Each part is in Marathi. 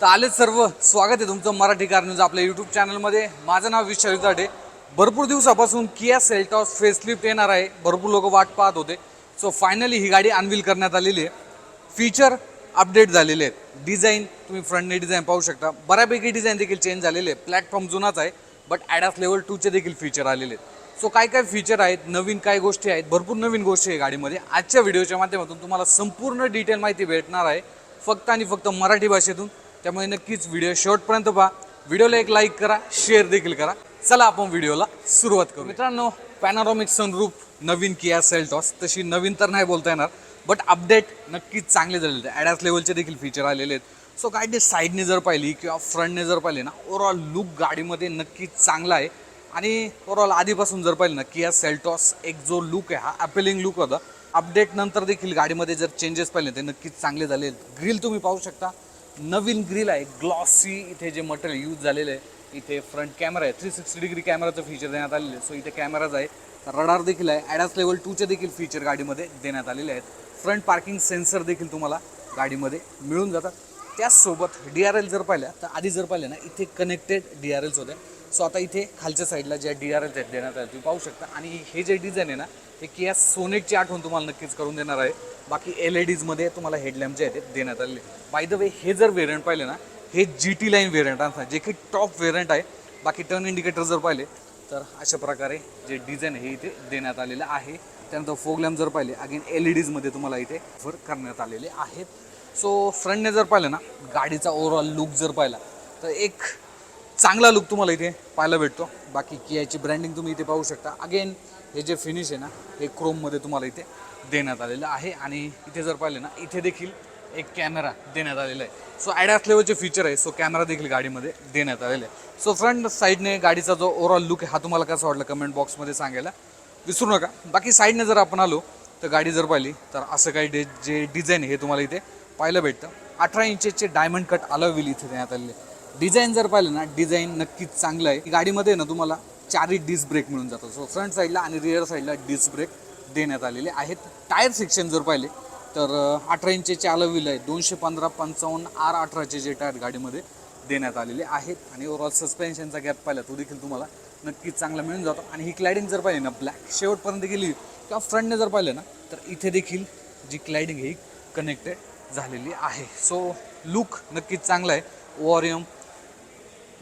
तर आले सर्व. स्वागत आहे तुमचं मराठी कार न्यूज आपल्या यूट्यूब चॅनलमध्ये माझं नाव विशाल ताटे भरपूर दिवसापासून किया सेल्टॉस फेसलिफ्ट येणार आहे. भरपूर लोक वाट पाहत होते. सो फायनली ही गाडी अनवील करण्यात आलेली आहे. फीचर अपडेट झालेले आहेत. डिझाईन तुम्ही फ्रंटने डिझाईन पाहू शकता. बऱ्यापैकी डिझाईन देखील चेंज झालेले आहे प्लॅटफॉर्म जुनाच आहे बट ॲडास लेवल टूचे देखील फीचर आलेले आहेत. सो काय काय फीचर आहेत नवीन काय गोष्टी आहेत भरपूर नवीन गोष्टी आहे गाडीमध्ये. आजच्या व्हिडिओच्या माध्यमातून तुम्हाला संपूर्ण डिटेल माहिती भेटणार आहे. फक्त आणि फक्त मराठी भाषेतून. त्यामुळे नक्कीच व्हिडिओ शेवटपर्यंत पहा. व्हिडिओला एक लाईक करा शेअर देखील करा. चला आपण व्हिडिओला सुरुवात करू मित्रांनो पॅनारॉमिक सनरूप नवीन किया सेल्टॉस तशी नवीन तर नाही बोलता येणार बट अपडेट नक्कीच चांगले झालेले आहेत. ॲडॅस लेवलचे देखील फीचर आलेले आहेत. सो गाडी साईडने जर पाहिली किंवा फ्रंटने जर पाहिली ना ओवरऑल लुक गाडीमध्ये नक्कीच चांगला आहे. आणि ओवरऑल आधीपासून जर पाहिलं ना किया सेल्टॉस एक जो लुक आहे हा अपेलिंग लुक होता. अपडेट नंतर देखील गाडीमध्ये जर चेंजेस पाहिले ते नक्कीच चांगले झाले ग्रील ग्रिल तुम्ही पाहू शकता. नवीन ग्रिल आहे. ग्लॉसी इथे जे मटेरियल यूज झालेलं आहे इथे फ्रंट कॅमेरा आहे. थ्री सिक्स्टी डिग्री कॅमेराचं फीचर देण्यात आलेलं आहे. सो इथे कॅमेराज आहे. रडार देखील आहे. ॲडास लेवल टूचे देखील फीचर गाडीमध्ये देण्यात आलेले आहेत. फ्रंट पार्किंग सेन्सर देखील तुम्हाला गाडीमध्ये मिळून जातात. त्याचसोबत डी आर एल जर पाहिल्या तर आधी जर पाहिलं ना इथे कनेक्टेड डी आर एल्स होत्या. सो आता इथे खालच्या साईडला ज्या डी आर एल आहेत देण्यात आले तुम्ही पाहू शकता. आणि हे जे डिझाईन आहे ना हे किया सोनेटची आठवण तुम्हाला नक्कीच करून देणार आहे. बाकी एल ई डीजमध्ये तुम्हाला हेडलॅम्प जे आहेत ते देण्यात आलेले बाय द वे हे जर वेरियंट पाहिले ना हे जी टी लाईन वेरियंट आहे. जे की टॉप वेरियंट आहे. बाकी टर्न इंडिकेटर जर पाहिले तर अशा प्रकारे जे डिझाईन हे इथे देण्यात आलेलं आहे. त्यानंतर फोगलॅम्प जर पाहिले अगेन एल ई डीजमध्ये तुम्हाला इथे ऑफर करण्यात आलेले आहेत. सो फ्रंटने जर पाहिलं ना गाडीचा ओव्हरऑल लुक जर पाहिला तर एक चांगला लुक तुम्हाला इथे पाहायला भेटतो. बाकी कियाची ब्रँडिंग तुम्ही इथे पाहू शकता. अगेन हे जे फिनिश आहे ना हे क्रोममध्ये तुम्हाला इथे देण्यात आलेलं आहे. आणि इथे जर पाहिले ना इथे देखील एक कॅमेरा देण्यात आलेला आहे. सो ॲडॅस लेवलचे फीचर आहे. सो कॅमेरा देखील गाडीमध्ये देण्यात आलेला आहे. सो फ्रंट साईडने गाडीचा जो ओव्हरऑल लुक आहे हा तुम्हाला कसा वाटला कमेंट बॉक्समध्ये सांगायला विसरू नका. बाकी साईडने जर आपण आलो तर गाडी जर पाहिली तर असं काही डे जे डिझाईन आहे हे तुम्हाला इथे पाहायला भेटतं. अठरा इंचेसचे डायमंड कट अलॉय इथे देण्यात आलेले डिझाईन जर पाहिलं ना डिझाईन नक्कीच चांगलं आहे. गाडीमध्ये ना तुम्हाला चारही डिस्क ब्रेक मिळून जातो सो फ्रंट साईडला आणि रिअर साईडला डिस्क ब्रेक देण्यात आलेले आहेत. टायर सेक्शन जर पाहिले तर अठरा इंचेचे अलॉय व्हील आहे. दोनशे पंधरा पंचावन्न आर अठराचे जे टायर गाडीमध्ये देण्यात आलेले आहेत. आणि ओव्हरऑल सस्पेन्शनचा गॅप पाहिला तो देखील तुम्हाला नक्कीच चांगला मिळून जातो. आणि ही क्लायडिंग जर पाहिली ना ब्लॅक शेवटपर्यंत गेली किंवा फ्रंटने जर पाहिलं ना तर इथे देखील जी क्लायडिंग ही कनेक्टेड झालेली आहे. सो लुक नक्कीच चांगला आहे. ओरियम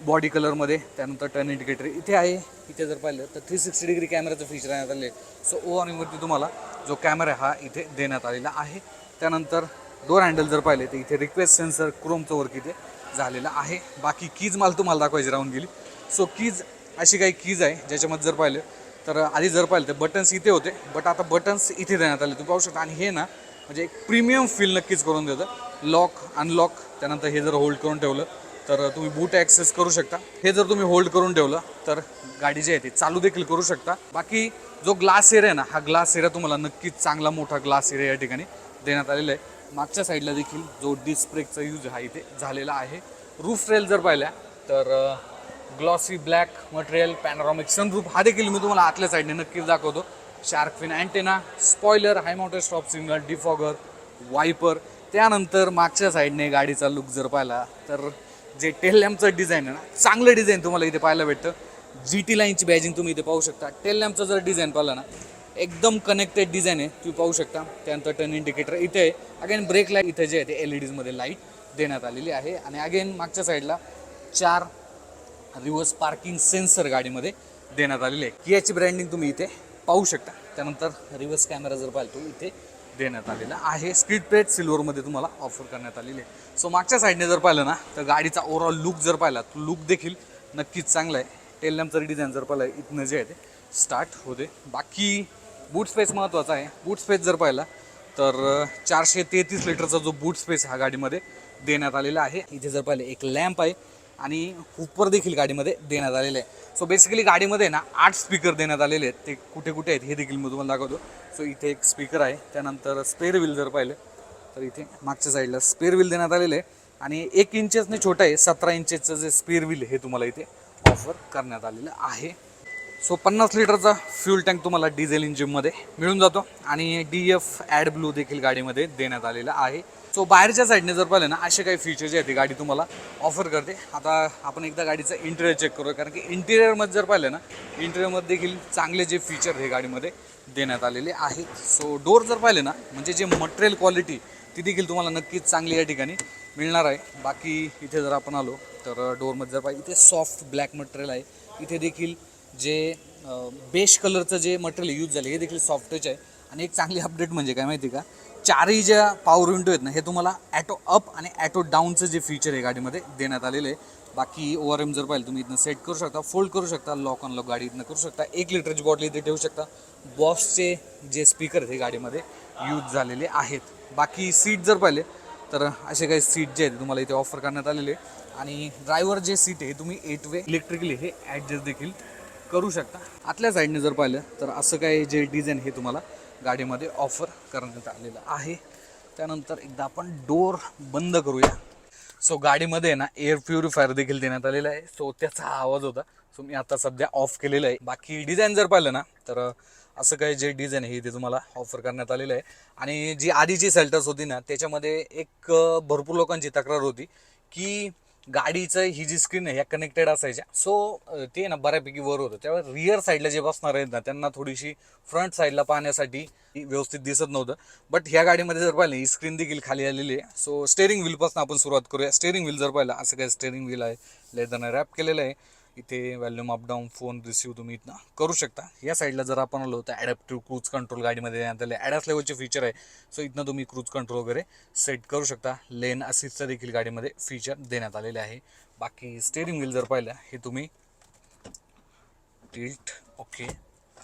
बॉडी कलरमध्ये त्यानंतर टर्न इंडिकेटर इथे आहे इथे जर पाहिलं तर थ्री सिक्स्टी डिग्री कॅमेराचं फीचर देण्यात आले सो ओरियमवरती तुम्हाला जो कॅमेरा हा इथे देण्यात आलेला आहे. त्यानंतर डोर हँडल जर पाहिले तर इथे रिक्वेस्ट सेन्सर क्रोमचं वर्क इथे झालेलं आहे. बाकी कीज मला तुम्हाला दाखवायची राहून गेली. सो कीज अशी काही कीज आहे ज्याच्यामध्ये जर पाहिलं तर आधी जर पाहिलं तर बटन्स इथे होते. बट आता बटन्स इथे देण्यात आले. तुम्ही पाहू शकता. आणि हे ना म्हणजे एक प्रीमियम फील नक्कीच करून देतं. लॉक अनलॉक त्यानंतर हे जर होल्ड करून ठेवलं तर तुम्ही बूट ॲक्सेस करू शकता. हे जर तुम्ही होल्ड करून ठेवलं तर गाडी जी आहे ती चालू देखील करू शकता. बाकी जो ग्लास एरिया आहे ना हा ग्लास एरिया तुम्हाला नक्कीच चांगला मोठा ग्लास एरिया या ठिकाणी देण्यात आलेला आहे. मागच्या साईडला देखील जो डिस्क ब्रेकचा यूज हा इथे झालेला आहे. रूफ रेल जर पाहिल्या तर glossy black material panoramic sunroof हा देखील मी तुम्हाला आतल्या साईडने नक्कीच दाखवतो. Shark fin antenna spoiler high mounted stop signal defogger wiper त्यानंतर मागच्या साईडने गाडीचा लुक जर पाहिला तर जे टेल लॅम्पचं डिझाईन आहे ना चांगलं डिझाईन तुम्हाला इथे पाहायला भेटतं. जी टी लाईनची बॅजिंग तुम्ही इथे पाहू शकता. टेल लॅम्पचं जर डिझाईन पाहिलं ना एकदम कनेक्टेड डिझाईन आहे तुम्ही पाहू शकता. त्यानंतर टर्न इंडिकेटर इथे आहे. अगेन ब्रेक लाइट इथे जे आहे ते एल ई डीजमध्ये लाइट देण्यात आलेली आहे. आणि अगेन मागच्या साईडला चार रिव्हर्स पार्किंग सेन्सर गाडीमध्ये देण्यात आलेले आहे. कियाची ब्रँडिंग तुम्ही इथे पाहू शकता. त्यानंतर रिव्हर्स कॅमेरा जर पाहिलं तो इथे देण्यात आलेला आहे. स्क्रीट प्लेट सिल्वरमध्ये तुम्हाला ऑफर करण्यात आलेली आहे. सो मागच्या साईडने जर पाहिलं ना तर गाडीचा ओव्हरऑल लुक जर पाहिला तो लुक देखील नक्कीच चांगला आहे. टेल लॅम्पचं डिझाईन जर पाहिलं इथनं जे आहे ते स्टार्ट होते. बाकी बूट स्पेस महत्त्वाचा आहे. बूट स्पेस जर पाहिला तर चारशे तेहतीस लिटरचा जो बूट स्पेस हा गाडीमध्ये देण्यात आलेला आहे. इथे जर पाहिलं एक लॅम्प आहे. आणि हुपर देखील गाडीमध्ये देण्यात आलेले आहे. सो बेसिकली गाडीमध्ये ना आठ स्पीकर देण्यात आलेले आहेत. ते कुठे कुठे आहेत हे देखील मी तुम्हाला दाखवतो. सो इथे एक स्पीकर आहे. त्यानंतर स्पेअर व्हील जर पाहिलं तर इथे मागच्या साईडला स्पेअर व्हील देण्यात आलेलं आहे. आणि एक इंचेसने छोटं आहे सतरा इंचेसचं जे स्पेअर व्हील हे तुम्हाला इथे ऑफर करण्यात आलेलं आहे. सो पन्नास लिटरचा फ्यूल टँक तुम्हाला डिझेल इंजिनमध्ये मिळून जातो आणि डी एफ ॲड ब्लू देखील गाडीमध्ये देण्यात आलेला आहे. सो बाहेरच्या साईडने जर पाहिलं ना असे काही फीचर्स आहेत ती गाडी तुम्हाला ऑफर करते. आता आपण एकदा गाडीचं इंटेरियर चेक करूया कारण की इंटेरियरमध्ये जर पाहिलं ना इंटेरियरमध्ये देखील चांगले जे फीचर हे गाडीमध्ये देण्यात आलेले आहेत सो डोर जर पाहिले ना म्हणजे जे मटेरियल क्वालिटी ती देखील तुम्हाला नक्कीच चांगली या ठिकाणी मिळणार आहे. बाकी इथे जर आपण आलो तर डोअरमध्ये जर पाहिजे इथे सॉफ्ट ब्लॅक मटेरियल आहे. इथे देखील जे बेश कलरचं जे मटेरियल यूज झालं हे देखील सॉफ्टच आहे. आणि एक चांगली अपडेट म्हणजे काय माहिती का? चारही ज्या पॉवर विंडो आहेत ना हे तुम्हाला ॲटो अप आणि ॲटो डाऊनचं जे फीचर आहे गाडीमध्ये देण्यात आलेलं आहे. बाकी ओव्हर एम जर पाहिलं तुम्ही इथनं सेट करू शकता फोल्ड करू शकता लॉक अनलॉक गाडी इथनं करू शकता. एक लिटरची बॉटल इथे ठेवू शकता. बॉसचे जे स्पीकर आहेत हे गाडीमध्ये यूज झालेले आहेत. बाकी सीट जर पाहिले तर असे काही सीट जे आहेत तुम्हाला इथे ऑफर करण्यात आलेले आणि ड्रायव्हर जे सीट आहे तुम्ही एट वे इलेक्ट्रिकली हे ॲडजस्ट देखील करू शकता. आतल्या साईडने जर पाहिलं तर असं काही जे डिझाईन हे तुम्हाला गाडीमध्ये ऑफर करण्यात आलेलं आहे. त्यानंतर एकदा आपण डोर बंद करूया. सो गाडीमध्ये आहे ना एअर प्युरिफायर देखील देण्यात आलेला आहे. सो त्याचा हा आवाज होता. सो मी आता सध्या ऑफ केलेला आहे. बाकी डिझाईन जर पाहिलं ना तर असं काही जे डिझाईन आहे ते तुम्हाला ऑफर करण्यात आलेलं आहे. आणि जी आधीची सेल्टर्स होती ना त्याच्यामध्ये एक भरपूर लोकांची तक्रार होती की गाडीचं ही जी स्क्रीन आहे ह्या कनेक्टेड असायच्या. सो ते ना बऱ्यापैकी वर होतं. त्यावेळेस रिअर साईडला जे बसणार आहेत ना त्यांना थोडीशी फ्रंट साईडला पाहण्यासाठी व्यवस्थित दिसत नव्हतं. बट ह्या गाडीमध्ये जर पाहिलं ही स्क्रीन देखील खाली आलेली आहे. सो स्टेअरिंग व्हीलपासून आपण सुरुवात करूया. स्टेअरिंग व्हील जर पाहिलं असं काय स्टेअरिंग व्हील आहे लेदरनं रॅप केलेलं आहे. इथे volume up down phone receive तुम्ही इथनं करू शकता. या साईडला जर आपण आलो तर ॲडॅप्टिव्ह क्रूज कंट्रोल गाडीमध्ये देण्यात आले ॲडॅस लेवलचे फीचर आहे. सो इथनं तुम्ही क्रूज कंट्रोल वगैरे सेट करू शकता. लेन असिस्टचं देखील गाडीमध्ये फीचर देण्यात आलेले आहे. बाकी स्टेअरिंग व्हील जर पाहिलं हे तुम्ही टिल्ट ओके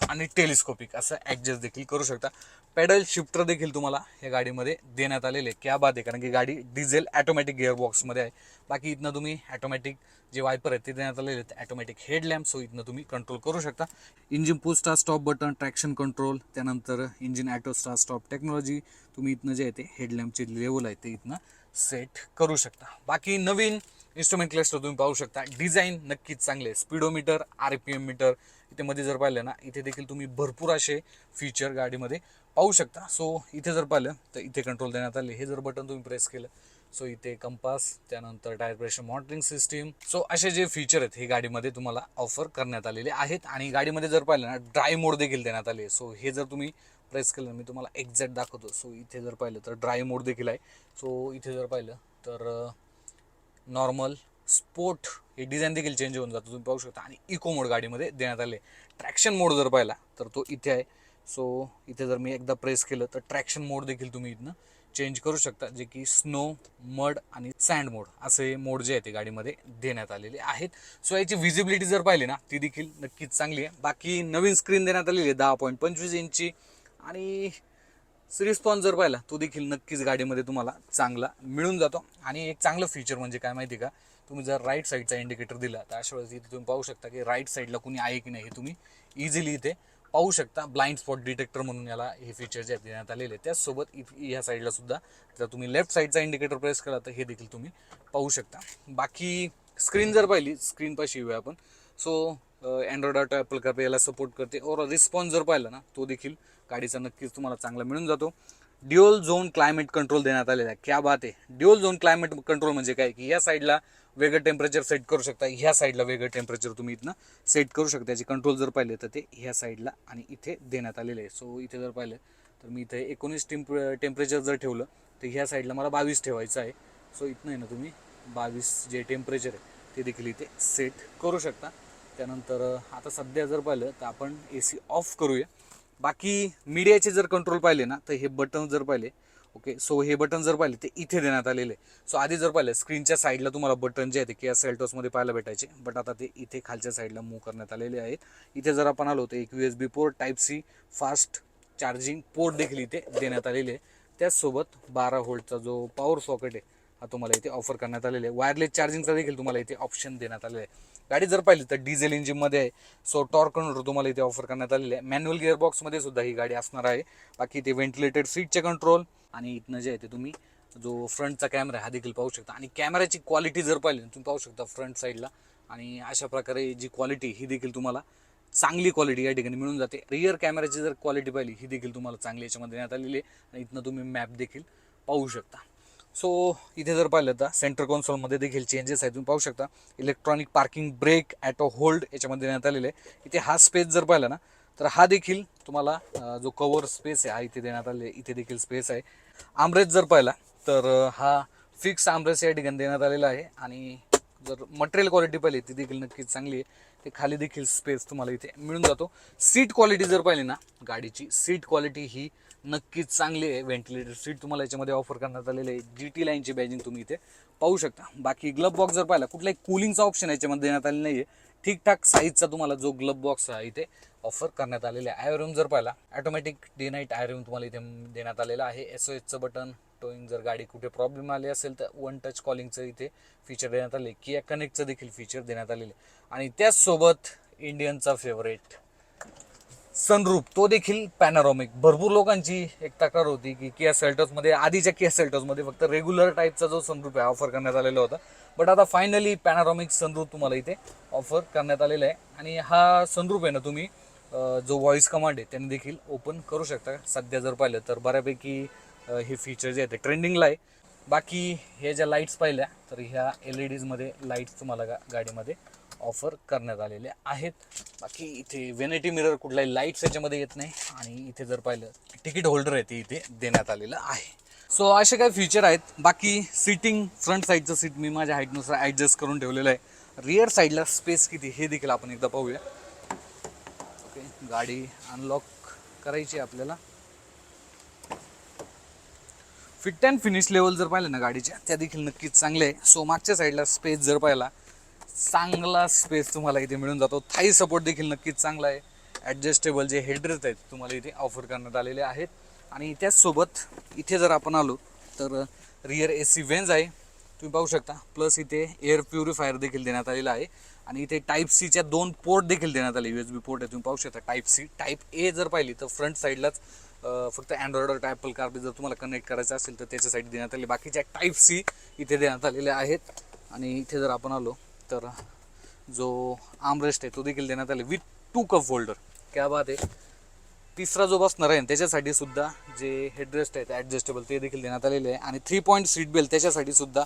आणि टेलिस्कोपिक असं ॲडजस्ट देखील करू शकता. पेडल शिफ्टर देखील तुम्हाला या गाडीमध्ये देण्यात आलेले आहे. क्या आहे कारण की गाडी डिझेल ॲटोमॅटिक गिअरबॉक्समध्ये आहे. बाकी इथनं तुम्ही ॲटोमॅटिक जे वायपर आहेत ते देण्यात आलेले आहेत. ॲटोमॅटिक हेडलॅम्प सो इथनं तुम्ही कंट्रोल करू शकता. Engine push stop button traction control त्यानंतर engine auto start stop technology तुम्ही इथनं जे आहे ते हेडलॅम्पचे लेवल आहे ते इथनं सेट करू शकता. बाकी नवीन इन्स्ट्रुमेंट क्लस्टर तुम्ही पाहू शकता. डिझाईन नक्कीच चांगले speedometer R P M meter इथे मध्ये जर पाहिलं ना इथे देखील तुम्ही भरपूर असे फीचर गाडीमध्ये पाहू शकता. सो इथे जर पाहिलं तर इथे कंट्रोल देण्यात आले. हे जर बटन तुम्ही प्रेस केलं सो इथे कंपास त्यानंतर tyre pressure monitoring system so असे जे फीचर आहेत हे गाडीमध्ये तुम्हाला ऑफर करण्यात आलेले आहेत. आणि गाडीमध्ये जर पाहिलं ना ड्राय मोड देखील देण्यात आले सो हे जर तुम्ही प्रेस केलं मी तुम्हाला एक्झॅक्ट दाखवतो. सो इथे जर पाहिलं तर ड्राय मोड देखील आहे. सो इथे जर पाहिलं तर नॉर्मल स्पोर्ट हे डिझाईन देखील चेंज होऊन जातो. तुम्ही पाहू शकता. आणि इको मोड गाडीमध्ये देण्यात आले. ट्रॅक्शन मोड जर पाहिला तर तो इथे आहे. सो इथे जर मी एकदा प्रेस केलं तर ट्रॅक्शन मोड देखील तुम्ही इथनं चेंज करू शकता जे की स्नो मड आणि सँड मोड असे मोड जे आहे ते गाडीमध्ये देण्यात आलेले आहेत. सो याची विजिबिलिटी जर पाहिली ना ती देखील नक्कीच चांगली आहे. बाकी नवीन स्क्रीन देण्यात आलेली आहे दहा पॉईंट पंचवीस इंचची आणि रिस्पॉन्स जर पाहिला तो देखील नक्कीच गाडीमध्ये तुम्हाला चांगला मिळून जातो. आणि एक चांगलं फीचर म्हणजे काय माहिती का? तुम्ही जर राईट साईडचा इंडिकेटर दिला तर अशा वेळेस इथे तुम्ही पाहू शकता की राईट साईडला कुणी आहे की नाही हे तुम्ही इझिली इथे पाहू शकता. ब्लाइंड स्पॉट डिटेक्टर म्हणून याला हे फीचर जे देण्यात आलेले त्याचसोबत इफ ह्या साईडला सुद्धा जर तुम्ही लेफ्ट साईडचा इंडिकेटर प्रेस केला तर हे देखील तुम्ही पाहू शकता. बाकी स्क्रीन जर पाहिली स्क्रीनपाशी येऊया आपण. So Android auto Apple CarPlay याला सपोर्ट करते. और रिस्पॉन्स जर पाहिला ना तो देखील गाडीचा नक्कीच तुम्हाला चांगला मिळून जातो. ड्युअल झोन क्लायमेट कंट्रोल देण्यात आलेला आहे. क्या बात आहे. ड्युअल झोन क्लायमेट कंट्रोल म्हणजे काय? की या साईडला वेगळं टेम्परेचर सेट करू शकता. ह्या साईडला वेगळं टेम्परेचर तुम्ही इथनं सेट करू शकता. याचे कंट्रोल जर पाहिले तर ते ह्या साईडला आणि इथे देण्यात आलेले आहे. सो इथे जर पाहिलं तर मी इथे एकोणीस टेम्प टेम्परेचर जर ठेवलं तर ह्या साईडला मला बावीस ठेवायचं आहे. सो इथनं आहे ना तुम्ही बावीस जे टेम्परेचर आहे ते देखील इथे सेट करू शकता. त्यानंतर आता सध्या जर पाहिलं तर आपण ए सी ऑफ करूया. बाकी मीडियाचे जर कंट्रोल पाहिले ना तर हे बटन जर पाहिले ओके? सो हे बटन जर पाहिले ते इथे देण्यात आलेले. सो आधी जर पाहिलं स्क्रीनच्या साईडला तुम्हाला बटन जे आहे ते किया सेल्टॉसमध्ये पाहायला भेटायचे. बट आता ते इथे खालच्या साईडला मूव्ह करण्यात आलेले आहेत. इथे जर आपण आलो तर एक U S B port type C fast charging port देखील इथे देण्यात आलेले आहे. त्याचसोबत बारा व्होल्टचा जो पॉवर सॉकेट आहे हा तुम्हाला इथे ऑफर करण्यात आलेला आहे. वायरलेस चार्जिंगचा देखील तुम्हाला इथे ऑप्शन देण्यात आलेला आहे. गाडी जर पाहिली तर डिझेल इंजिनमध्ये आहे. सो टॉर्क कंट्रोल तुम्हाला इथे ऑफर करण्यात आलेले आहे. मॅन्युअल गिअरबॉक्समध्ये सुद्धा ही गाडी असणार आहे. बाकी इथे व्हेंटिलेटेड सीटचे कंट्रोल आणि इथनं जे आहे ते तुम्ही जो फ्रंटचा कॅमेरा हा देखील पाहू शकता. आणि कॅमेऱ्याची क्वालिटी जर पाहिली तुम्ही पाहू शकता फ्रंट साईडला आणि अशा प्रकारे जी क्वालिटी ही देखील तुम्हाला चांगली क्वालिटी या ठिकाणी मिळून जाते. रिअर कॅमेऱ्याची जर क्वालिटी पाहिली ही देखील तुम्हाला चांगली याच्यामध्ये देण्यात आलेली आहे. आणि इथनं तुम्ही मॅप देखील पाहू शकता. सो इथे जर पाहिलं तर सेंटर कॉन्सोलमध्ये देखील चेंजेस आहेत. तुम्ही पाहू शकता electronic parking brake auto hold याच्यामध्ये देण्यात आलेले आहे. इथे हा स्पेस जर पाहिला ना तर हा देखील तुम्हाला जो कवर स्पेस आहे हा इथे देण्यात आले इथे देखील स्पेस आहे. आमरेज जर पाहिला तर हा फिक्स आमरेस या ठिकाणी देण्यात आलेला आहे. आणि जर मटेरियल क्वालिटी पाहिली ती देखील नक्कीच चांगली आहे. ते खाली देखील स्पेस तुम्हाला इथे मिळून जातो. सीट क्वालिटी जर पाहिली ना गाडीची सीट क्वालिटी ही नक्कीच चांगली आहे. व्हेंटिलेटर सीट तुम्हाला याच्यामध्ये ऑफर करण्यात आलेली आहे. जी टी लाईनची बॅजिंग तुम्ही इथे पाहू शकता. बाकी ग्लब बॉक्स जर पाहिला कुठलाही कूलिंगचा ऑप्शन याच्यामध्ये देण्यात आलेला नाही आहे ठीकठाक साईजचा तुम्हाला जो ग्लब बॉक्स आहे इथे ऑफर करण्यात आलेला आहे. आयरूम जर पाहिला ऑटोमॅटिक डे नाईट आयरूम तुम्हाला इथे देण्यात आलेला आहे. एस ओ एचचं बटन टोईंग जर गाडी कुठे प्रॉब्लेम आले असेल तर वन टच कॉलिंगचं इथे फीचर देण्यात आले. किया कनेक्टचं देखील फीचर देण्यात आलेले आहे. आणि त्याचसोबत इंडियनचा फेवरेट सनरूप तो देखील पॅनारॉमिक भरपूर लोकांची एक तक्रार होती की किया सेल्टॉसमध्ये आधीच्या किया सेल्टॉसमध्ये फक्त रेग्युलर टाईपचा जो सनरूप आहे ऑफर करण्यात आलेला होता. बट आता फायनली पॅनारॉमिक सनरूप तुम्हाला इथे ऑफर करण्यात आलेला आहे. आणि हा सनरूप आहे ना तुम्ही जो व्हॉइस कमांड आहे त्याने देखील ओपन करू शकता. सध्या जर पाहिलं तर बऱ्यापैकी हे फीचर्स जे ते ट्रेंडिंगला आहे. बाकी हे ज्या लाईट्स पाहिल्या तर ह्या एल ई डीजमध्ये लाईट्स तुम्हाला गा गाडीमध्ये ऑफर करण्यात आलेले आहेत. बाकी इथे वेनेटी मिरर कुठलाही लाईट्स याच्यामध्ये येत नाही. आणि इथे जर पाहिलं तिकीट होल्डर आहे ते इथे देण्यात आलेलं आहे. सो असे काही फीचर आहेत. बाकी सीटिंग फ्रंट साईडचं सीट मी माझ्या हाईटनुसार ॲडजस्ट करून ठेवलेलं आहे. रिअर साईडला स्पेस किती हे देखील आपण एकदा पाहूया. ओके गाडी अनलॉक करायची आहे आपल्याला. फिट अँड फिनिश लेवल जर पाहिलं ना गाडीच्या त्या देखील नक्कीच चांगले आहे. सो मागच्या साईडला स्पेस जर पाहिला चांगला स्पेस तुम्हाला इथे मिळून जातो. थाई सपोर्ट देखील नक्कीच चांगला आहे. ॲडजस्टेबल जे हेडरेस आहेत तुम्हाला इथे ऑफर करण्यात आलेले आहेत. आणि त्याचसोबत इथे जर आपण आलो तर रिअर ए सी वेन्स आहे. तुम्ही पाहू शकता. प्लस इथे एअर प्युरिफायर देखील देण्यात आलेला आहे. आणि इथे टाईप सीच्या दोन पोर्ट देखील देण्यात आले. यू एस बी पोर्ट आहे तुम्ही पाहू शकता टाईप सी टाईप ए जर पाहिली तर फ्रंट साईडलाच फक्त अँड्रॉइड और ॲपल कार जर तुम्हाला कनेक्ट करायचं असेल तर त्याच्यासाठी देण्यात आले. बाकीच्या टाईप सी इथे देण्यात आलेल्या आहेत. आणि इथे जर आपण आलो तर जो आमरेस्ट आहे तो देखील देण्यात आले विथ टू कप होल्डर क्या बात आहे. तिसरा जो बसणार आहे त्याच्यासाठी सुद्धा जे हेडरेस्ट आहेत ॲडजस्टेबल ते देखील देण्यात आलेले आहे. आणि थ्री पॉईंट सीट बेल्ट त्याच्यासाठी सुद्धा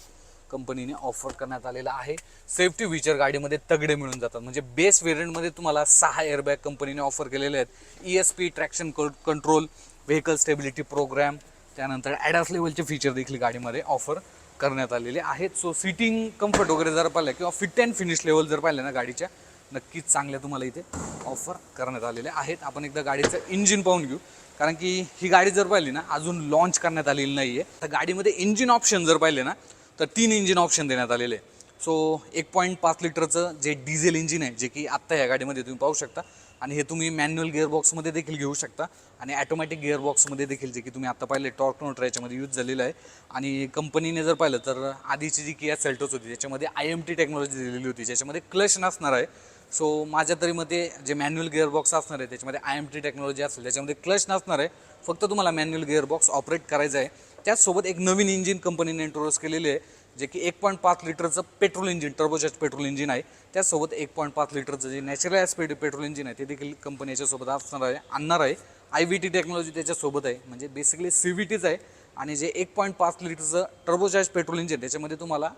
कंपनीने ऑफर करण्यात आलेला आहे. सेफ्टी फीचर गाडीमध्ये तगडे मिळून जातात. म्हणजे बेस व्हेरियंटमध्ये तुम्हाला सहा एअरबॅग कंपनीने ऑफर केलेले आहेत. E S P traction control vehicle stability programme त्यानंतर ॲडास लेवलचे फीचर देखील गाडीमध्ये ऑफर करण्यात आलेले आहेत. सो सिटिंग कम्फर्ट वगैरे जर पाहिलं किंवा फिट अँड फिनिश लेवल जर पाहिलं ना गाडीच्या नक्कीच चांगल्या तुम्हाला इथे ऑफर करण्यात आलेले आहेत. आपण एकदा गाडीचं इंजिन पाहून घेऊ. कारण की ही गाडी जर पाहिली ना अजून लॉन्च करण्यात आलेली नाही आहे तर गाडीमध्ये इंजिन ऑप्शन जर पाहिले ना तर तीन इंजिन ऑप्शन देण्यात आलेले आहे सो एक पॉईंट पाच लिटरचं जे डिझेल इंजिन आहे जे की आत्ता या गाडीमध्ये तुम्ही पाहू शकता. आणि हे तुम्ही मॅन्युअल गिअरबॉक्समध्ये देखील घेऊ शकता. आणि ॲटोमॅटिक गिअरबॉक्समध्ये देखील जे की तुम्ही आत्ता पाहिले टॉर्क नोटर याच्यामध्ये यूज झालेलं आहे. आणि कंपनीने जर पाहिलं तर आधीची जी किया सेल्टोस होती त्याच्यामध्ये आय एम टी टेक्नॉलॉजी दिलेली होती ज्याच्यामध्ये क्लच नसणार आहे. सो माझ्या तरी मते जे मॅन्युअल गिअरबॉक्स असणार आहे त्याच्यामध्ये आय एम टी टेक्नॉलॉजी असेल त्याच्यामध्ये क्लच नसणार आहे. फक्त तुम्हाला मॅन्युअल गिअरबॉक्स ऑपरेट करायचं आहे. त्याचसोबत एक नवीन इंजिन कंपनीने इंट्रोड्यूस केलेले आहे जे की एक पॉईंट पाच लिटरचं petrol engine turbocharge petrol engine आहे. त्याचसोबत एक पॉईंट पाच लिटरचं जे नॅचरल स्पीड पेट्रोल इंजिन आहे ते देखील कंपनी याच्यासोबत असणार आहे आणणार आहे. आय व्ही टी टेक्नॉलॉजी त्याच्यासोबत आहे म्हणजे बेसिकली सी व्ही टीच आहे. आणि जे एक पॉईंट पाच लिटरचं टर्बोचार्ज पेट्रोल इंजिन त्याच्यामध्ये तुम्हाला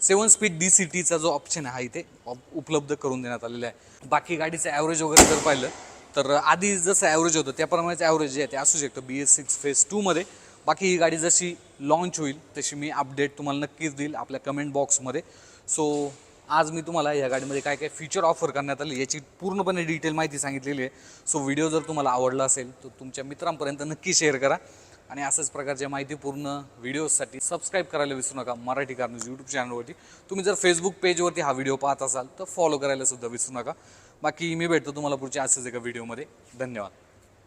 सेवन स्पीड डी सी टीचा जो ऑप्शन आहे हा इथे उपलब्ध करून देण्यात आलेला आहे. बाकी गाडीचं ॲव्हरेज वगैरे जर पाहिलं तर आधी जसं ॲव्हरेज होतं त्याप्रमाणेच ॲव्हरेज जे आहे ते असू शकतं बी एस सिक्स फेज टूमध्ये बाकी ही गाडी जशी लॉन्च होईल तशी मी अपडेट तुम्हाला नक्कीच देईल आपल्या कमेंट बॉक्समध्ये सो आज मी तुम्हाला या गाडीमध्ये काय काय फीचर ऑफर करण्यात आली याची पूर्णपणे डिटेल माहिती सांगितलेली आहे. सो व्हिडिओ जर तुम्हाला आवडला असेल तर तुमच्या मित्रांपर्यंत नक्की शेअर करा. आणि असंच प्रकारच्या माहितीपूर्ण व्हिडिओजसाठी सबस्क्राईब करायला विसरू नका मराठी कार न्यूज यूट्यूब चॅनलवरती तुम्ही जर फेसबुक पेजवरती हा व्हिडिओ पाहत असाल तर फॉलो करायला सुद्धा विसरू नका. बाकी मी भेटतो तुम्हाला पुढच्या असंच एका व्हिडिओमध्ये धन्यवाद.